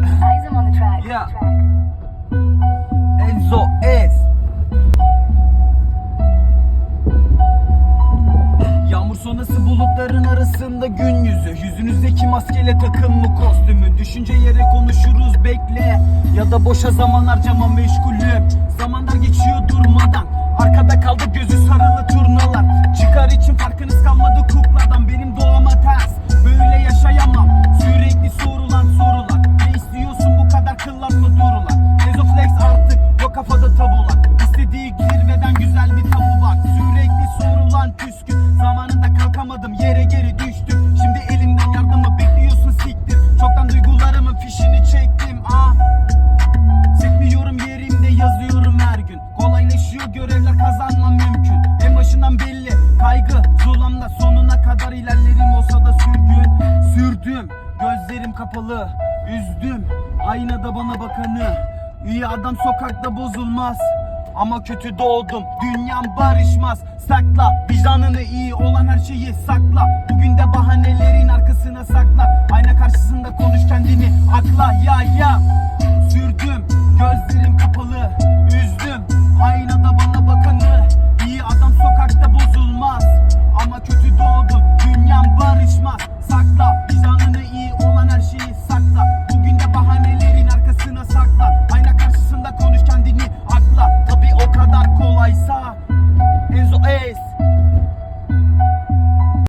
Yeah. Enzo Ez Yağmur sonrası bulutların arasında gün yüzü. Yüzünüzdeki maskeyle takın mı kostümü? Düşünce yere konuşuruz bekle. Ya da boşa zaman harcama meşgulüm. Zamanlar geçiyor durmadan. Arkada kaldı gözü İstediği zirveden güzel bir tabu bak. Sürekli sorulan küskün Zamanında kalkamadım yere geri düştüm. Şimdi elimden yardımı bekliyorsun siktir. Çoktan duygularımın fişini çektim ah. Sekmiyorum yerimde yazıyorum her gün. Kolaylaşıyor görevler kazanmam mümkün. En başından belli kaygı zulamla sonuna kadar ilerlerim olsa da sürgün Sürdüm. Gözlerim kapalı üzdüm. Aynada bana bakanı. İyi adam sokakta bozulmaz ama kötü doğdum. Dünyam barışmaz. Sakla. Vicdanını iyi olan her şeyi sakla. Bugün de bahanelerin arkasına sakla. Ayna karşısında konuş kendini. Akla. Ya ya. Sürdüm. Gözlerim kapalı. Üzdüm. Aynada bana bakanı. İyi adam sokakta bozulmaz. Ama kötü doğdum. Dünyam barışmaz. Sakla. Vicdanını Okay.